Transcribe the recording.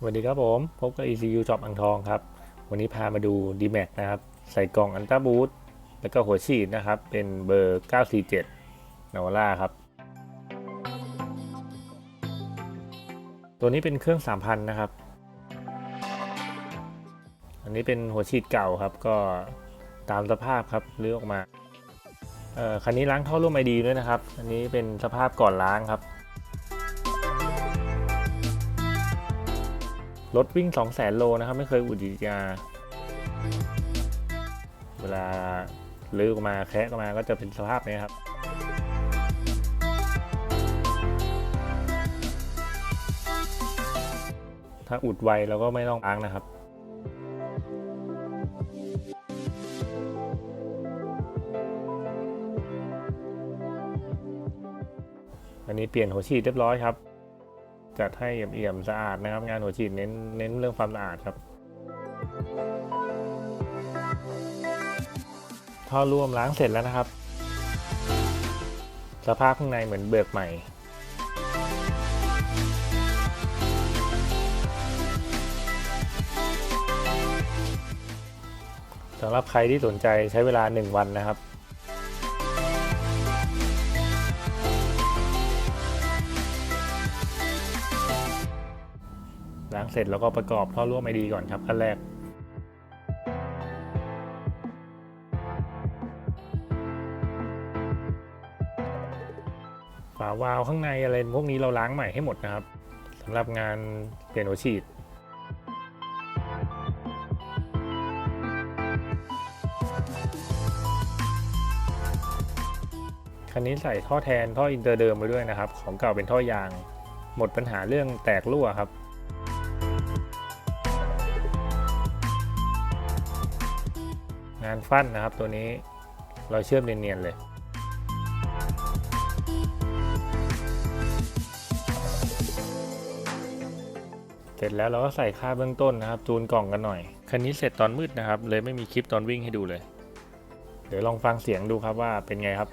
สวัสดีครับผม พบกับ ECU Shop อ่างทองครับ วันนี้พามาดู D-Max นะครับ ใส่กล่องอันต้าบูทแล้วก็หัวฉีดนะครับ เป็นเบอร์ 947 n a v a r a ครับ ตัวนี้เป็นเครื่อง 3,000 นะครับ อันนี้เป็นหัวฉีดเก่าครับ ก็ตามสภาพครับรื้อออกมาเอ่อคันนี้ล้างท่อร่วมไอดีด้วยนะครับ อันนี้เป็นสภาพก่อนล้างครับ รถวิ่ง2 0 0 0 0 0โลนะครับ ไม่เคยอุดยา เวลาลื้อออกมาแคะออกมาก็จะเป็นสภาพนี้ครับถ้าอุดไวเราก็ไม่ต้องล้างนะครับ อันนี้เปลี่ยนหัวฉีดเรียบร้อยครับ จัดให้เอี่ยมสะอาดนะครับ งานหัวฉีดเน้นเน้นเรื่องความสะอาดครับท่อร่วมล้างเสร็จแล้วนะครับ สภาพข้างในเหมือนเบิกใหม่ สำหรับใครที่สนใจใช้เวลา 1 วันนะครับ ล้างเสร็จแล้วก็ประกอบท่อร่วมไอดีก่อนครับขั้นแรก ฝาวาล์วข้างในอะไรพวกนี้เราล้างใหม่ให้หมดนะครับสำหรับงานเปลี่ยนหัวฉีดคันนี้ใส่ท่อแทนท่ออินเตอร์เดิมไปด้วยนะครับ ของเก่าเป็นท่อยาง หมดปัญหาเรื่องแตกรั่วครับ งานฟันนะครับตัวนี้เราเชื่อมเนียนๆเลยเสร็จแล้วเราก็ใส่ค่าเบื้องต้นนะครับ จูนกล่องกันหน่อย คันนี้เสร็จตอนมืดนะครับ เลยไม่มีคลิปตอนวิ่งให้ดูเลย เดี๋ยวลองฟังเสียงดูครับว่าเป็นไงครับ